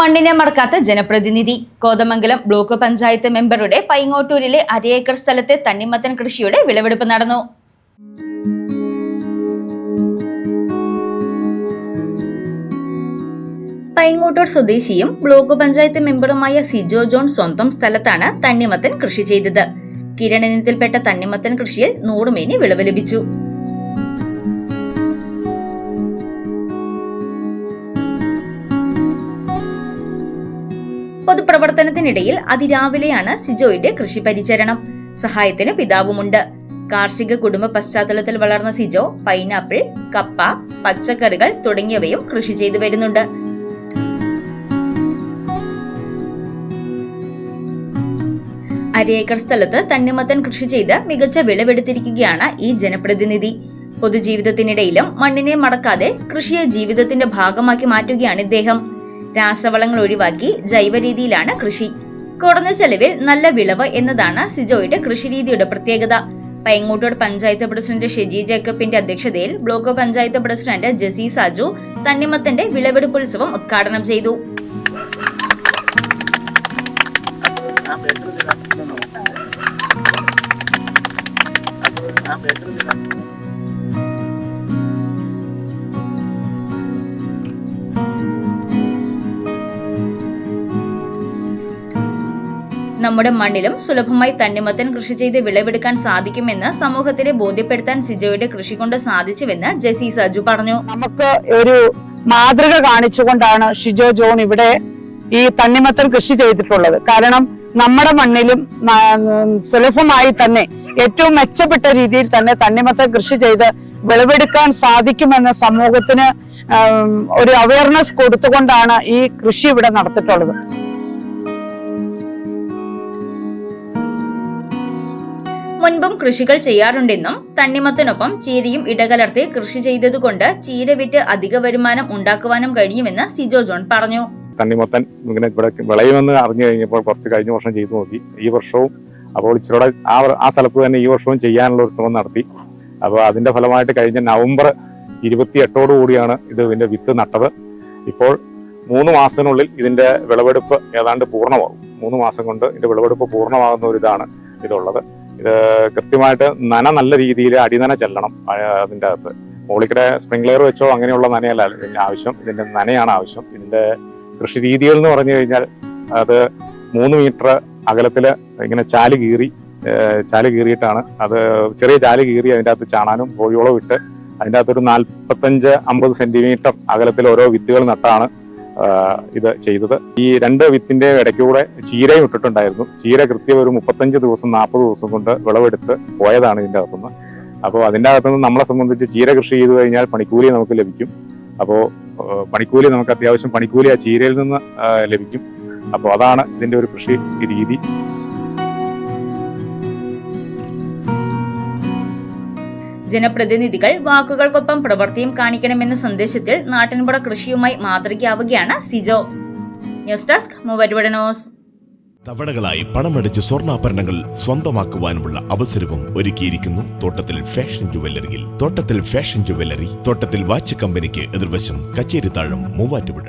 മണ്ണിനെ മറക്കാത്ത ജനപ്രതിനിധി. കോതമംഗലം ബ്ലോക്ക് പഞ്ചായത്ത് മെമ്പറുടെ പൈങ്ങോട്ടൂരിലെ അരയേക്കർ സ്ഥലത്തെ തണ്ണിമത്തൻ കൃഷിയുടെ വിളവെടുപ്പ് നടന്നു. പൈങ്ങോട്ടൂർ സ്വദേശിയും ബ്ലോക്ക് പഞ്ചായത്ത് മെമ്പറുമായ സിജോ ജോൺ സ്വന്തം സ്ഥലത്താണ് തണ്ണിമത്തൻ കൃഷി ചെയ്തത്. കിരണനത്തിൽപ്പെട്ട തണ്ണിമത്തൻ കൃഷിയിൽ നൂറുമേനി വിളവ് ലഭിച്ചു. പൊതുപ്രവർത്തനത്തിനിടയിൽ അതിരാവിലെയാണ് സിജോയുടെ കൃഷി പരിചരണം സഹായത്തിന് പിതാവുമുണ്ട്. കാർഷിക കുടുംബ പശ്ചാത്തലത്തിൽ വളർന്ന സിജോ പൈനാപ്പിൾ കപ്പ പച്ചക്കറികൾ തുടങ്ങിയവയും കൃഷി ചെയ്തു വരുന്നുണ്ട്. അരയേക്കർ സ്ഥലത്ത് തണ്ണിമത്തൻ കൃഷി ചെയ്ത് മികച്ച വിളവെടുത്തിരിക്കുകയാണ് ഈ ജനപ്രതിനിധി. പൊതുജീവിതത്തിനിടയിലും മണ്ണിനെ മടക്കാതെ കൃഷിയെ ജീവിതത്തിന്റെ ഭാഗമാക്കി മാറ്റുകയാണ് ഇദ്ദേഹം. രാസവളങ്ങൾ ഒഴിവാക്കി ജൈവ രീതിയിലാണ് കൃഷി. കുറഞ്ഞ ചെലവിൽ നല്ല വിളവ് എന്നതാണ് സിജോയുടെ കൃഷിരീതിയുടെ പ്രത്യേകത. പൈങ്ങോട്ടോട് പഞ്ചായത്ത് പ്രസിഡന്റ് ഷെജി ജേക്കബിന്റെ അധ്യക്ഷതയിൽ ബ്ലോക്ക് പഞ്ചായത്ത് പ്രസിഡന്റ് ജസി സാജു തണ്ണിമത്തന്റെ വിളവെടുപ്പ് ഉത്സവം ഉദ്ഘാടനം ചെയ്തു. നമ്മുടെ മണ്ണിലും സുലഭമായി തണ്ണിമത്തൻ കൃഷി ചെയ്ത് വിളവെടുക്കാൻ സാധിക്കുമെന്ന് സമൂഹത്തിനെ ബോധ്യപ്പെടുത്താൻ സിജോയുടെ കൃഷി കൊണ്ട് സാധിച്ചുവെന്ന് ജെസി സജു പറഞ്ഞു. നമുക്ക് ഒരു മാതൃക കാണിച്ചുകൊണ്ടാണ് ഷിജോ ജോൺ ഇവിടെ ഈ തണ്ണിമത്തൻ കൃഷി ചെയ്തിട്ടുള്ളത്. കാരണം നമ്മുടെ മണ്ണിലും സുലഭമായി തന്നെ ഏറ്റവും മെച്ചപ്പെട്ട രീതിയിൽ തന്നെ തണ്ണിമത്തൻ കൃഷി ചെയ്ത് വിളവെടുക്കാൻ സാധിക്കുമെന്ന് സമൂഹത്തിന് ഒരു അവയർനെസ് കൊടുത്തുകൊണ്ടാണ് ഈ കൃഷി ഇവിടെ നടത്തിയിട്ടുള്ളത്. മുൻപും കൃഷികൾ ചെയ്യാറുണ്ടെന്നും തണ്ണിമത്തനൊപ്പം ചീരയും ഇടകലർത്തി കൃഷി ചെയ്തതുകൊണ്ട് ചീര വിറ്റ് അധിക വരുമാനം ഉണ്ടാക്കുവാനും കഴിയുമെന്ന് സിജോ ജോൺ പറഞ്ഞു. തണ്ണിമത്തൻ ഇങ്ങനെ ഇവിടെ വിളയുമെന്ന് അറിഞ്ഞു കഴിഞ്ഞപ്പോൾ കുറച്ച് കഴിഞ്ഞ വർഷം ചെയ്തു നോക്കി. ഈ വർഷവും അപ്പോൾ ഇച്ചിരൂടെ ആ ആ സ്ഥലത്ത് തന്നെ ഈ വർഷവും ചെയ്യാനുള്ള ഒരു ശ്രമം നടത്തി. അപ്പോൾ അതിന്റെ ഫലമായിട്ട് കഴിഞ്ഞ നവംബർ ഇരുപത്തി എട്ടോടു കൂടിയാണ് ഇത് ഇതിന്റെ വിത്ത് നട്ടത്. ഇപ്പോൾ മൂന്ന് മാസത്തിനുള്ളിൽ ഇതിന്റെ വിളവെടുപ്പ് ഏതാണ്ട് പൂർണമാകും. മൂന്ന് മാസം കൊണ്ട് ഇതിന്റെ വിളവെടുപ്പ് പൂർണമാകുന്ന ഒരു ഇതാണ് ഇതുള്ളത്. ഇത് കൃത്യമായിട്ട് നന നല്ല രീതിയിൽ അടിനന ചെല്ലണം അതിന്റെ അകത്ത്. മുകളിക്കടെ സ്പ്രിംഗ്ലെയർ വെച്ചോ അങ്ങനെയുള്ള നനയല്ല. ഇതിന്റെ ആവശ്യം ഇതിന്റെ നനയാണ് ആവശ്യം. ഇതിന്റെ കൃഷി രീതികൾ എന്ന് പറഞ്ഞു കഴിഞ്ഞാൽ അത് മൂന്ന് മീറ്റർ അകലത്തിൽ ഇങ്ങനെ ചാൽ കീറി ചാൽ കീറിയിട്ടാണ്. അത് ചെറിയ ചാൽ കീറി അതിന്റെ അകത്ത് ചാണാനും കോഴിയോളം ഇട്ട് അതിന്റെ അകത്തൊരു നാൽപ്പത്തഞ്ച് അമ്പത് സെന്റിമീറ്റർ അകലത്തിൽ ഓരോ വിത്തുകൾ നട്ടാണ് ഇത് ചെയ്തത്. ഈ രണ്ട് വിത്തിന്റെ ഇടയ്ക്കൂടെ ചീരയും ഇട്ടിട്ടുണ്ടായിരുന്നു. ചീര കൃത്യം ഒരു മുപ്പത്തഞ്ച് ദിവസം നാൽപ്പത് ദിവസം കൊണ്ട് വിളവെടുത്ത് പോയതാണ് ഇതിന്റെ അകത്തുനിന്ന്. അപ്പോൾ അതിന്റെ അകത്തുനിന്ന് നമ്മളെ സംബന്ധിച്ച് ചീര കൃഷി ചെയ്തു കഴിഞ്ഞാൽ പണിക്കൂലി നമുക്ക് ലഭിക്കും. അപ്പോൾ പണിക്കൂലി നമുക്ക് അത്യാവശ്യം പണിക്കൂലി ആ ചീരയിൽ നിന്ന് ലഭിക്കും. അപ്പോൾ അതാണ് ഇതിന്റെ ഒരു കൃഷി രീതി. ജനപ്രതിനിധികൾ വാക്കുകൾക്കൊപ്പം പ്രവൃത്തിയും കാണിക്കണമെന്ന സന്ദേശത്തിൽ നാട്ടിൻപുറ കൃഷിയുമായി മാതൃകയാവുകയാണ് സിജോ. ന്യൂസ് ഡെസ്ക് മൂവരുവടനോസ് തവണകളായി പണമടിച്ച് സ്വർണാഭരണങ്ങൾ സ്വന്തമാക്കുവാനുമുള്ള അവസരവും ഒരുക്കിയിരിക്കുന്നു തോട്ടത്തിൽ ഫാഷൻ ജുവല്ലറിയിൽ. തോട്ടത്തിൽ ഫാഷൻ ജുവല്ലറി തോട്ടത്തിൽ വാച്ച് കമ്പനിക്ക് എതിർവശം കച്ചേരിത്താഴം മൂവാറ്റുപുഴ.